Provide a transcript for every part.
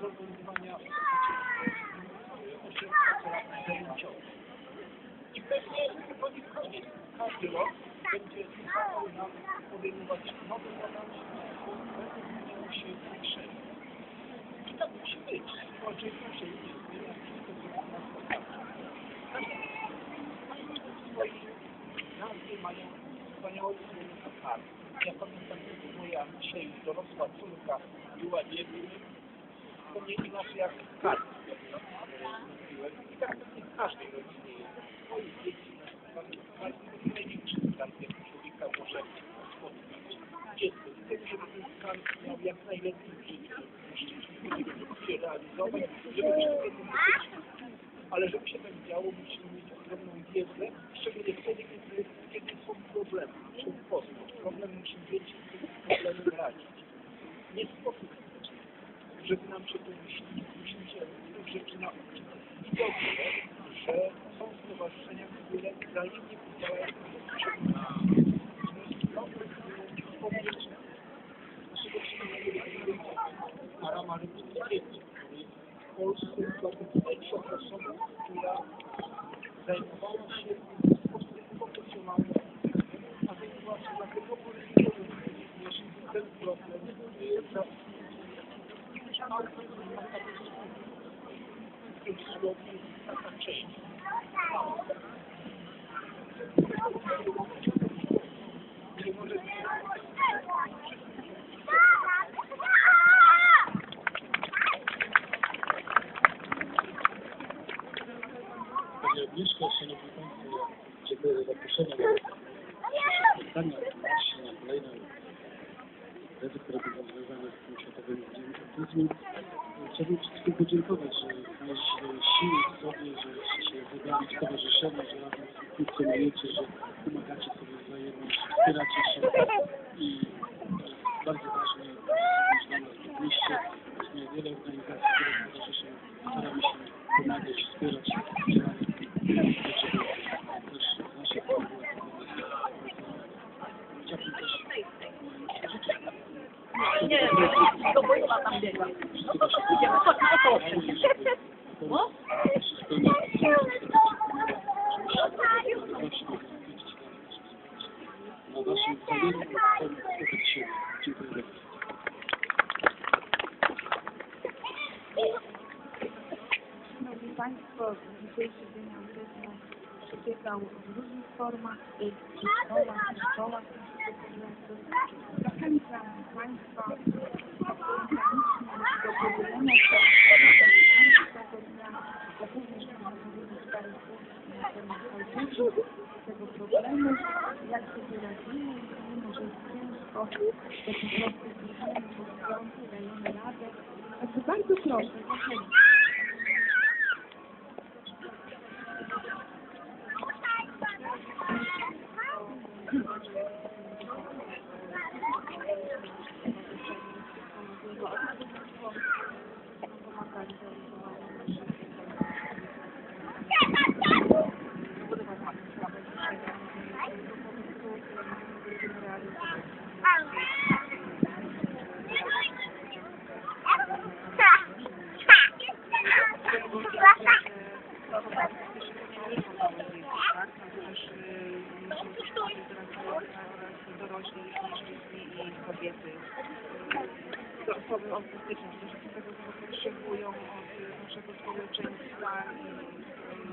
zorganizowania ośrodka terapii. I pewnie to nie wchodzi. Każdy rok będzie kazał nam podejmować nowe zadania, będą zmieniały się zwiększenia. I tak musi być. Społeczeństwo się nie zmienia, wszystko jest na. Swoje nazwy mają wspaniałe słowa. Ja pamiętam, że moja dzisiaj dorosła córka była nie to nie inaczej jak każdy. I tak w każdej rodzinie jest. Swoje dzieci, największy skarb, jaki człowieka może spotkać. Dziecko, chcę, żeby ten skarb miał jak najlepiej w życiu, szczęśliwie, się realizować, żeby wszystko ale żeby się tak działo, musimy mieć ogromną wiedzę, szczególnie wtedy, kiedy, kiedy są problemy. Musimy poznać problem, sobie z problemem radzić. Nie sposób, żeby nam się myśli, musimy się tych rzeczy nauczyć. I dobrze, że są stowarzyszenia, które wzajemnie pozwalają Arama Rybnickiego, który w Polsce była pierwszą osobą, która zajmowała się w sposób profesjonalny, a zajmowała się dlatego, bo również ten problem w tym słowie jest taka część. Nie może być Panie Agnieszko, Szanowni Państwo, ja dziękuję za zaproszenie na spotkania, właśnie na kolejną będą związane z tym Światowym Dniem Autyzmu. Chciałbym wszystkim podziękować, że znaleźliście siły w sobie, że się wybrali w stowarzyszenie, że razem funkcjonujecie, że pomagacie sobie wzajemnie, wspieracie się i jest bardzo ważne, również dla nas w mieście. Istnieje wiele organizacji, które towarzyszą, staramy się pomagać, wspierać działania dlaczego też nasze Chciałbym też życzyć Nie, do bojowa tam biega. No to co idziemy, chodź na około No? Szanowni Państwo, dzisiejszy Dzień Autyzmu przebiegał w różnych formach, i w szkołach, w szkołach Zachęcam Państwa do podzielenia się tego dnia, jak również powiedzieć parę słów na temat autyzmu, tego problemu, jak sobie radzimy, mimo że jest ciężko, to po prostu zbliżamy się do frontu, dajemy radę. Także bardzo proszę, zachęcam. dorośli, mężczyźni i kobiety. To osoby autystyczne, którzy tego potrzebują od naszego społeczeństwa i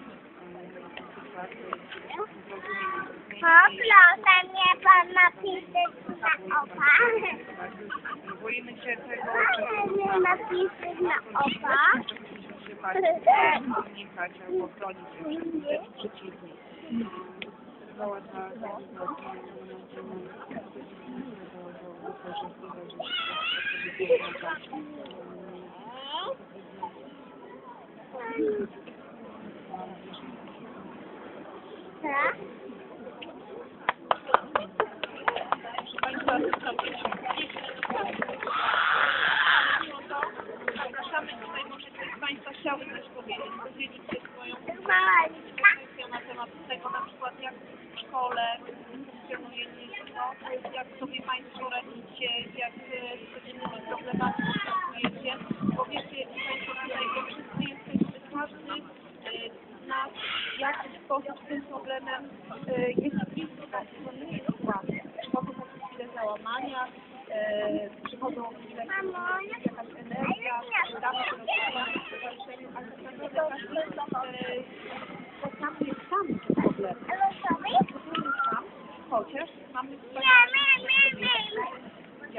Poproszę mnie pan napisać na opa. Boimy się tego, Nie napisać na opa. że się bardziej unikać albo chronić się przed przeciwnik. Cała ta szkole, funkcjonuje dziecko, jak sobie Państwo radzicie, jak z codziennymi problemami pracujecie, bo wiecie Państwo tutaj, że wszyscy jesteśmy każdy nas w jakiś sposób z tym problemem jest blisko, to nie jest łatwe. Przychodzą po chwilę załamania, przychodzą chwile jakaś energia, damy się rozmawiać, a tak naprawdę każdy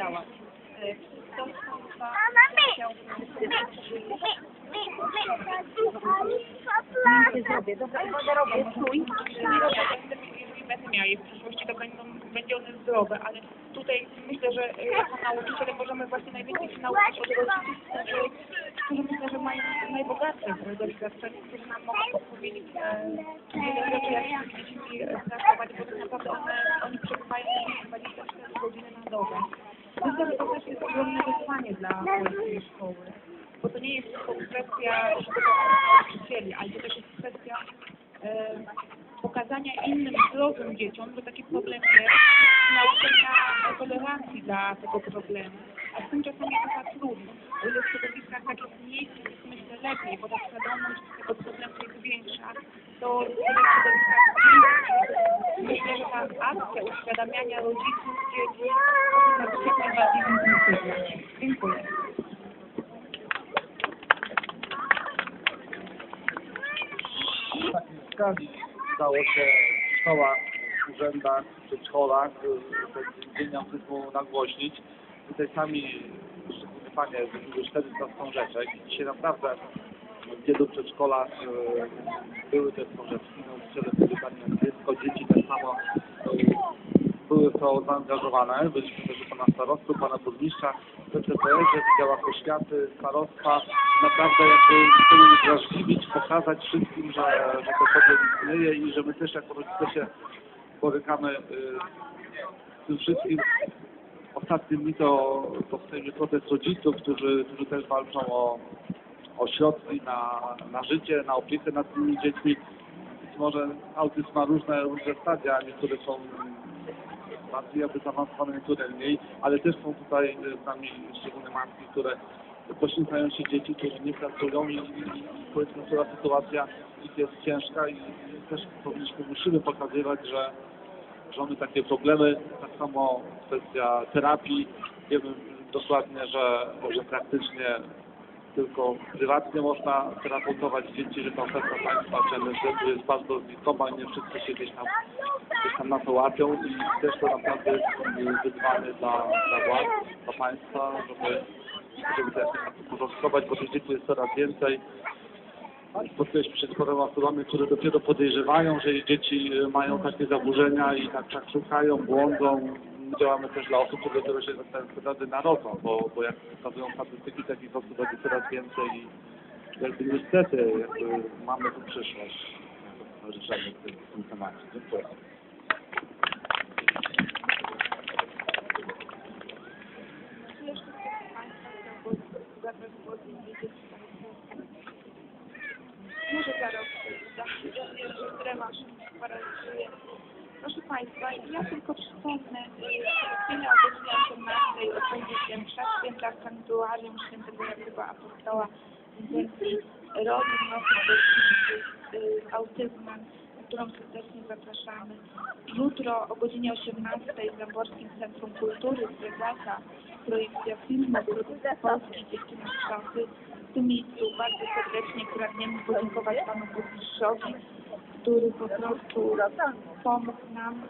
działać. E, To są dwa chciałbym zrobię. Dobra, robię swój. Jeżeli będę miała je w przyszłości, to będzie one zdrowe, ale tutaj myślę, że e, jako nauczyciele możemy właśnie najwięcej się nauczyć od rodziców, którzy, myślę, że mają najbogatsze doświadczenie, którzy nam mogą podpowiedzieć e, wiele rzeczy, jak z dziećmi e, bo tak naprawdę one, oni przebywają 24 godziny na dobę. Myślę, że to też jest ogromne wyzwanie dla polskiej szkoły bo to nie jest tylko kwestia nauczycieli, ale to też jest kwestia e, pokazania innym zdrowym dzieciom, że taki problem jest, nauczenia tolerancji dla tego problemu. A z tym czasami bywa trudno. O ile w środowiskach takich jest myślę lepiej, bo ta świadomość tego problemu jest większa, to w myślę, że ta akcja uświadamiania rodziców dzieci powinna być jak najbardziej intensywna. Dziękuję. takiej skali stało się w szkołach, w urzędach, w przedszkolach, ten dzień autyzmu nagłośnić. Tutaj sami, panie, zrobiły 400 wstążeczek i dzisiaj naprawdę wielu przedszkolach y, były te wstążeczki, nauczyciele zdecydowali na dziecko, dzieci tak samo y, były w to zaangażowane. Byliśmy też u pana starosty, u pana burmistrza, PCPS, w działach oświaty, starostwa. Naprawdę jakby chcemy uwrażliwić, pokazać wszystkim, że, że to problem istnieje i że my też jako rodzice się borykamy y, z tym wszystkim. Ostatnie dni to, to w protest rodziców, którzy, którzy też walczą o, o środki na, na życie, na opiekę nad tymi dziećmi. Być może autyzm ma różne, różne stadia, niektóre są bardziej jakby zaawansowane, niektóre mniej, ale też są tutaj z nami szczególne matki, które poświęcają się dzieci, które nie pracują i, i, powiedzmy, która sytuacja ich jest ciężka i też powinniśmy, musimy pokazywać, że, że takie problemy, tak samo kwestia terapii, wiemy dokładnie, że, że praktycznie tylko prywatnie można terapeutować dzieci, że ta oferta państwa czy NSZ jest bardzo znikoma nie wszyscy się gdzieś tam, gdzieś tam na to łapią i też to naprawdę jest wyzwanie dla, dla władz, dla państwa, żeby, żeby te porządkować, bo tych dzieci jest coraz więcej. Spotkaliśmy się z paroma osobami, które dopiero podejrzewają, że ich dzieci y, mają takie zaburzenia i tak, tak szukają, błądzą. Działamy też dla osób, które dopiero się naprawdę narodzą, bo, bo jak pokazują statystyki, takich osób będzie coraz więcej i jakby niestety jakby mamy tu przyszłość. Tym, w tym temacie. Dziękuję. Jeszcze proszę Państwa chciałbym zabrać głos i wiedzieć, może zaraz wiem, drenaż paraliżuje. Proszę Państwa, ja tylko przypomnę, chwilę o godzinie 18 odbędzie się msza święta w sanktuarium świętego Jakuba Apostoła Intencji Rodzin osób dotkniętych y, autyzmem, na którą serdecznie zapraszamy. Jutro o godzinie 18 w Zaborskim Centrum Kultury Zwiedzaka projekcja filmu Produkcja Polski Dziewczyny z Szafy. W tym miejscu bardzo serdecznie pragniemy podziękować Panu Burmistrzowi, który po prostu pomógł nam